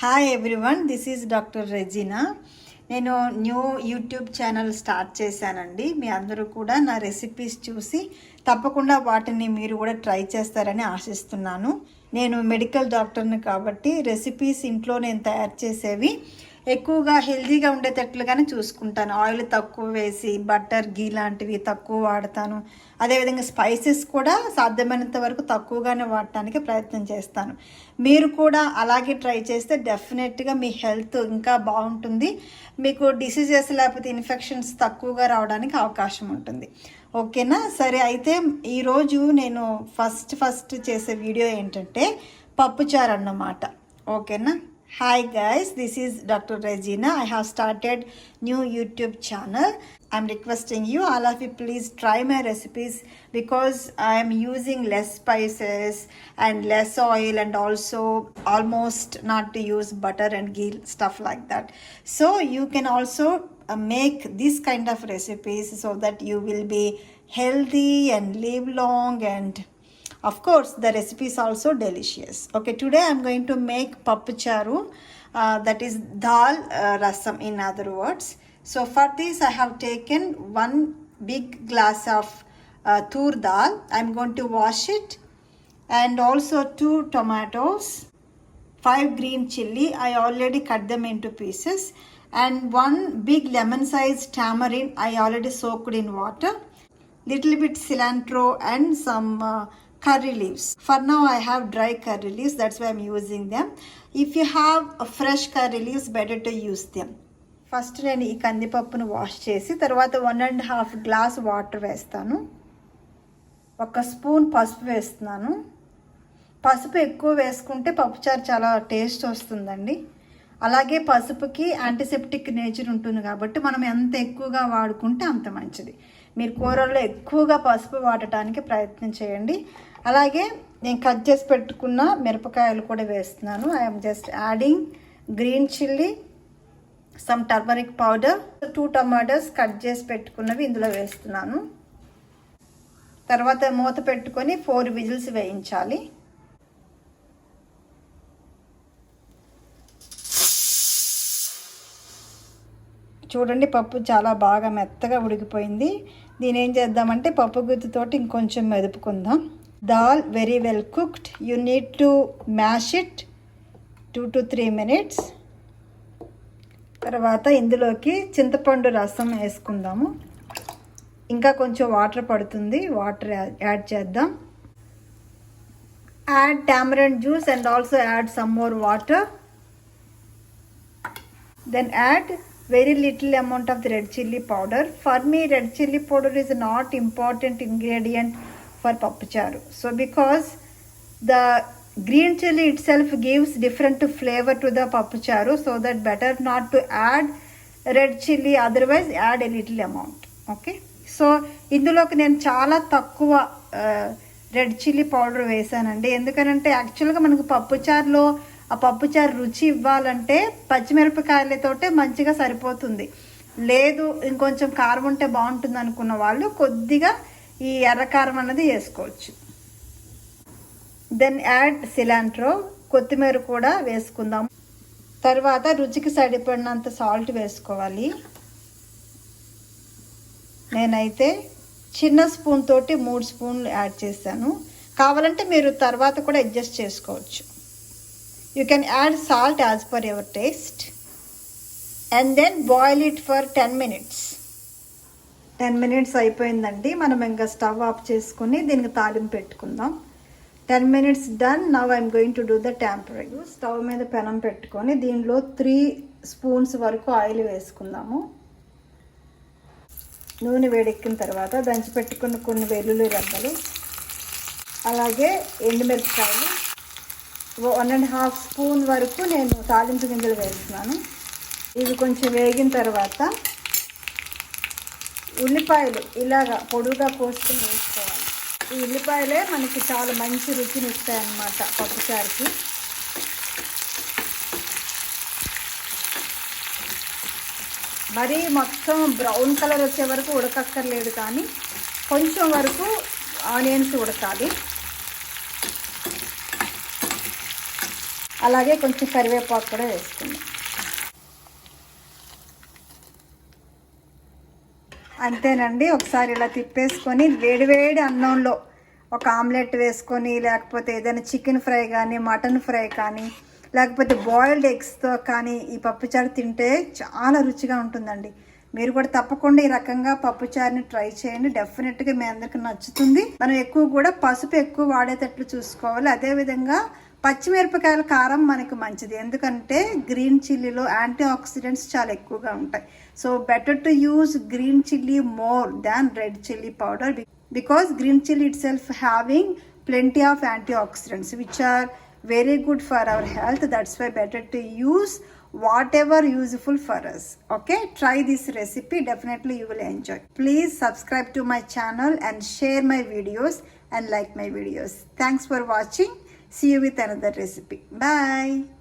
Hi everyone this is doctor Regina నేను new YouTube channel start చేశానండి. మీ అందరూ కూడా నా రెసిపీస్ చూసి తప్పకుండా వాటిని మీరు కూడా ట్రై చేస్తారని ఆశిస్తున్నాను. నేను మెడికల్ డాక్టర్ని కాబట్టి రెసిపీస్ ఇంట్లో నేను తయారు చేసేవి ఎక్కువగా హెల్తీగా ఉండేటట్లుగానే చూసుకుంటాను. ఆయిల్ తక్కువ వేసి బటర్ గీ లాంటివి తక్కువ వాడతాను. అదేవిధంగా స్పైసెస్ కూడా సాధ్యమైనంత వరకు తక్కువగానే వాడటానికి ప్రయత్నం చేస్తాను. మీరు కూడా అలాగే ట్రై చేస్తే డెఫినెట్గా మీ హెల్త్ ఇంకా బాగుంటుంది. మీకు డిసీజెస్ లేకపోతే ఇన్ఫెక్షన్స్ తక్కువగా రావడానికి అవకాశం ఉంటుంది. ఓకేనా? సరే అయితే ఈరోజు నేను ఫస్ట్ ఫస్ట్ చేసే వీడియో ఏంటంటే పప్పుచారు అన్నమాట. ఓకేనా? Hi guys, this is Dr. Regina. I have started new YouTube channel. I'm requesting you, all of you, please try my recipes because I am using less spices and less oil and also almost not to use butter and ghee stuff like that. So you can also uh, make this kind of recipes so that you will be healthy and live long and of course the recipe is also delicious. Okay today i'm going to make pappu charu uh, that is dal uh, rasam in other words. So for this i have taken one big glass of uh, tur dal. I'm going to wash it. And also two tomatoes five green chili. I already cut them into pieces. And one big lemon sized tamarind i already soaked in water. Little bit cilantro and some uh, curry leaves for now i have dry curry leaves that's why i'm using them if you have a fresh curry leaves better to use them first నేను ఈ కందిపప్పును wash చేసి తర్వాత one and half glass water వేస్తాను ఒక spoon పసుపు వేస్తున్నాను పసుపు ఎక్కువ వేసుకుంటే పప్పుచారు చాలా టేస్ట్ వస్తుందండి అలాగే పసుపుకి యాంటీసెప్టిక్ నేచర్ ఉంటుంది కాబట్టి మనం ఎంత ఎక్కువగా వాడుకుంటే అంత మంచిది. మీరు కూరల్లో ఎక్కువగా పసుపు వాడటానికి ప్రయత్నం చేయండి. అలాగే నేను కట్ చేసి పెట్టుకున్న మిరపకాయలు కూడా వేస్తున్నాను. I'm just adding green chilli some turmeric powder two tomatoes cut చేసి పెట్టుకున్నవి ఇందులో వేస్తున్నాను. తర్వాత మూత పెట్టుకొని ఫోర్ విజిల్స్ వేయించాలి. చూడండి పప్పు చాలా బాగా మెత్తగా ఉడికిపోయింది. దీని ఏం చేద్దామంటే పప్పు గుత్తితోటి ఇంకొంచెం మెదుపుకుందాం. Dal very well cooked you need to mash it two to three minutes తర్వాత ఇందులోకి చింతపండు రసం వేసుకుందాము. ఇంకా కొంచెం వాటర్ పడుతుంది. వాటర్ యాడ్ చేద్దాం. Add tamarind juice and also add some more water then add very little amount of the red chili powder for me red chili powder is not important ingredient for papucharu so because the green chili itself gives different flavor to the papucharu so that better not to add red chili otherwise add a little amount okay so ఇందులోకి నేను చాలా తక్కువ red chilli powder వేసానండి ఎందుకనంటే యాక్చువల్గా మనకు పప్పుచారులో ఆ పప్పుచారు రుచి ఇవ్వాలంటే పచ్చిమిరపకాయలతోటే మంచిగా సరిపోతుంది. లేదు ఇంకొంచెం కారం ఉంటే బాగుంటుంది అనుకున్న వాళ్ళు కొద్దిగా ఈ ఎర్రకారం అన్నది వేసుకోవచ్చు. దెన్ యాడ్ సిలాంట్రో కొత్తిమీర కూడా వేసుకుందాం. తర్వాత రుచికి సరిపడినంత సాల్ట్ వేసుకోవాలి. నేనైతే చిన్న స్పూన్ తోటి మూడు స్పూన్లు యాడ్ చేశాను. కావాలంటే మీరు తర్వాత కూడా అడ్జస్ట్ చేసుకోవచ్చు. You can add salt as per your taste and then boil it for ten minutes ten minutes అయిపోయిందండి. మనం ఇంకా స్టవ్ ఆఫ్ చేసుకుని దీనికి తాలింపు పెట్టుకుందాం. Ten minutes done now I'm going to do the tampering stove మీద పెనం పెట్టుకొని దీనిలో త్రీ స్పూన్స్ వరకు ఆయిల్ వేసుకుందాము. నూనె వేడెక్కిన తర్వాత దంచి పెట్టుకున్న కొన్ని వెల్లుల్లి రెబ్బలు అలాగే ఎండుమిరపకాయలు వన్ అండ్ హాఫ్ స్పూన్ వరకు నేను తాలింపు గింజలు వేస్తున్నాను. ఇవి కొంచెం వేగిన తర్వాత ఉల్లిపాయలు ఇలాగా పొడుగా కోసుకుని వేసుకోవాలి. ఈ ఉల్లిపాయలే మనకి చాలా మంచి రుచిని ఇస్తాయన్నమాట పప్పుచారుకి. మరీ మొత్తం బ్రౌన్ కలర్ వచ్చే వరకు ఉడకక్కర్లేదు కానీ కొంచెం వరకు ఆనియన్స్ ఉడకాలి. అలాగే కొంచెం కరివేపాకు కూడా వేసుకుందాం. అంతేనండి ఒకసారి ఇలా తిప్పేసుకొని వేడివేడి అన్నంలో ఒక ఆమ్లెట్ వేసుకొని లేకపోతే ఏదైనా చికెన్ ఫ్రై కానీ మటన్ ఫ్రై కానీ లేకపోతే బాయిల్డ్ ఎగ్స్తో కానీ ఈ పప్పుచారు తింటే చాలా రుచిగా ఉంటుందండి. మీరు కూడా తప్పకుండా ఈ రకంగా పప్పుచారుని ట్రై చేయండి. డెఫినెట్గా మీ అందరికి నచ్చుతుంది. మనం ఎక్కువ కూడా పసుపు ఎక్కువ వాడేటట్లు చూసుకోవాలి. అదేవిధంగా పచ్చిమిరపకాయల కారం మనకి మంచిది. ఎందుకంటే గ్రీన్ చిల్లీలో యాంటీ ఆక్సిడెంట్స్ చాలా ఎక్కువగా ఉంటాయి. So better to use green chilli more than red chilli powder because green chilli itself having plenty of antioxidants which are very good for our health. That's why better to use whatever useful for us okay? Try this recipe. Definitely you will enjoy. Please subscribe to my channel and share my videos and like my videos. Thanks for watching. See you with another recipe. Bye